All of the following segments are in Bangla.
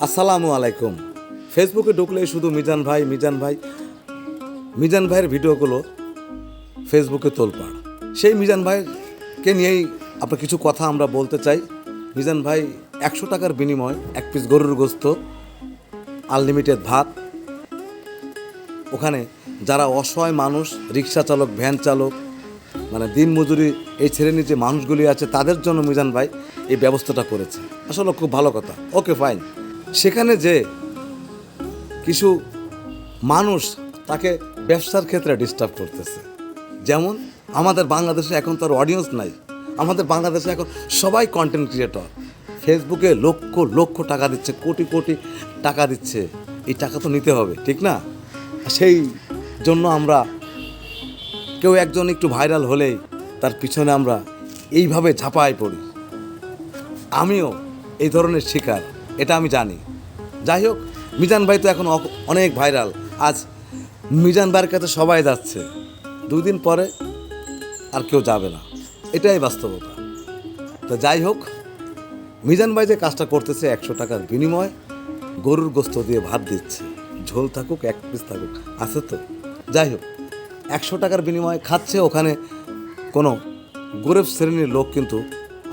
আসসালামু আলাইকুম। ফেসবুকে ঢুকলে শুধু মিজান ভাই মিজান ভাই, মিজান ভাইয়ের ভিডিওগুলো ফেসবুকে তোলপাড়। সেই মিজান ভাইকে নিয়েই আপনার কিছু কথা আমরা বলতে চাই। মিজান ভাই, একশো টাকার বিনিময় এক পিস গরুর গোস্ত আনলিমিটেড ভাত। ওখানে যারা অসহায় মানুষ, রিক্সা চালক, ভ্যান চালক মানে দিন মজুরি এই শ্রেণির যে মানুষগুলি আছে, তাদের জন্য মিজান ভাই এই ব্যবস্থাটা করেছে। আসলে খুব ভালো কথা। ওকে ফাইন সেখানে যে কিছু মানুষ তাকে ব্যবসার ক্ষেত্রে ডিস্টার্ব করতেছে। যেমন আমাদের বাংলাদেশে এখন তার অডিয়েন্স নাই। আমাদের বাংলাদেশে এখন সবাই কন্টেন্ট ক্রিয়েটর ফেসবুকে লক্ষ লক্ষ টাকা দিচ্ছে, কোটি কোটি টাকা দিচ্ছে। এই টাকা তো নিতে হবে, ঠিক না? সেই জন্য আমরা কেউ একজন একটু ভাইরাল হলেই তার পিছনে আমরা এইভাবে ঝাঁপায় পড়ি। আমিও এই ধরনের শিকার। এটা আমি জানি। যাই হোক, মিজান ভাই তো এখন অনেক ভাইরাল। আজ মিজান ভাইয়ের কাছে সবাই যাচ্ছে। দুই দিন পরে আর কেউ যাবে না। এটাই বাস্তবতা। তো যাই হোক, মিজান ভাই যে কাজটা করতেছে একশো টাকার বিনিময়, গরুর গোস্ত দিয়ে ভাত দিচ্ছে। ঝোল থাকুক, এক পিস থাকুক, আছে তো? যাই হোক, একশো টাকার বিনিময়ে খাচ্ছে ওখানে কোনো গরিব শ্রেণির লোক কিন্তু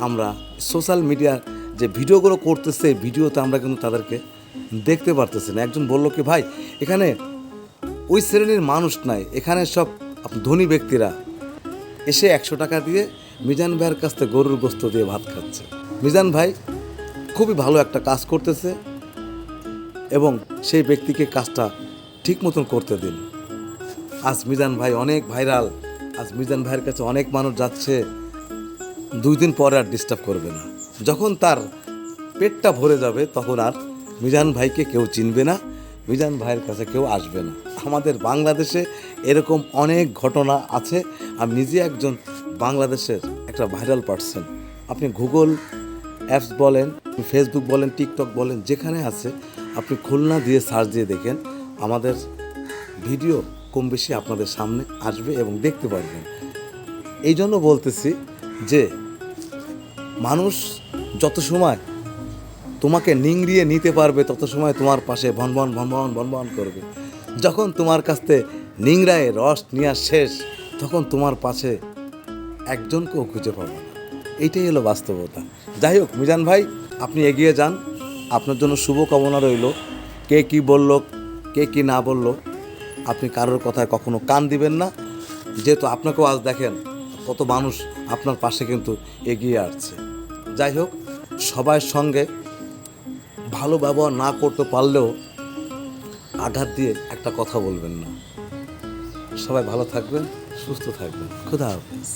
আমরা সোশ্যাল মিডিয়ার যে ভিডিওগুলো করতেছে, ভিডিওতে আমরা কিন্তু তাদেরকে দেখতে পারতেছি না। একজন বলল কি, ভাই, এখানে ওই শ্রেণির মানুষ নাই, এখানে সব ধনী ব্যক্তিরা এসে একশো টাকা দিয়ে মিজান ভাইয়ের কাছ থেকে গরুর গোস্ত দিয়ে ভাত খাচ্ছে। মিজান ভাই খুবই ভালো একটা কাজ করতেছে এবং সেই ব্যক্তিকে কাজটা ঠিক মতন করতে দিন। আজ মিজান ভাই অনেক ভাইরাল, আজ মিজান ভাইয়ের কাছে অনেক মানুষ যাচ্ছে, দুই দিন পরে আর ডিস্টার্ব করবে না। যখন তার পেটটা ভরে যাবে, তখন আর মিজান ভাইকে কেউ চিনবে না, মিজান ভাইয়ের কাছে কেউ আসবে না। আমাদের বাংলাদেশে এরকম অনেক ঘটনা আছে। আমি নিজে একজন বাংলাদেশের একটা ভাইরাল পার্সন। আপনি গুগল অ্যাপস বলেন, ফেসবুক বলেন, টিকটক বলেন, যেখানে আছে, আপনি খুলনা দিয়ে সার্চ দিয়ে দেখেন, আমাদের ভিডিও কম বেশি আপনাদের সামনে আসবে এবং দেখতে পারবেন। এই জন্য বলতেছি যে, মানুষ যত সময় তোমাকে নিংড়িয়ে নিতে পারবে, তত সময় তোমার পাশে ভনভন ভনভন ভনভন করবে। যখন তোমার কাছ থেকে নিংড়ায় রস নেওয়া শেষ, তখন তোমার পাশে একজনকেও খুঁজে পাবো না। এইটাই হলো বাস্তবতা। যাই হোক, মিজান ভাই, আপনি এগিয়ে যান। আপনার জন্য শুভকামনা রইল। কে কি বলল, কে কি না বলল, আপনি কারোর কথায় কখনো কান দিবেন না। যেহেতু আপনাকেও আজ দেখেন, কত মানুষ আপনার পাশে কিন্তু এগিয়ে আসছে। যাই হোক সবার সঙ্গে ভালো ব্যবহার না করতে পারলেও আঘাত দিয়ে একটা কথা বলবেন না। সবাই ভালো থাকবেন, সুস্থ থাকবেন। খুদা হাফেজ।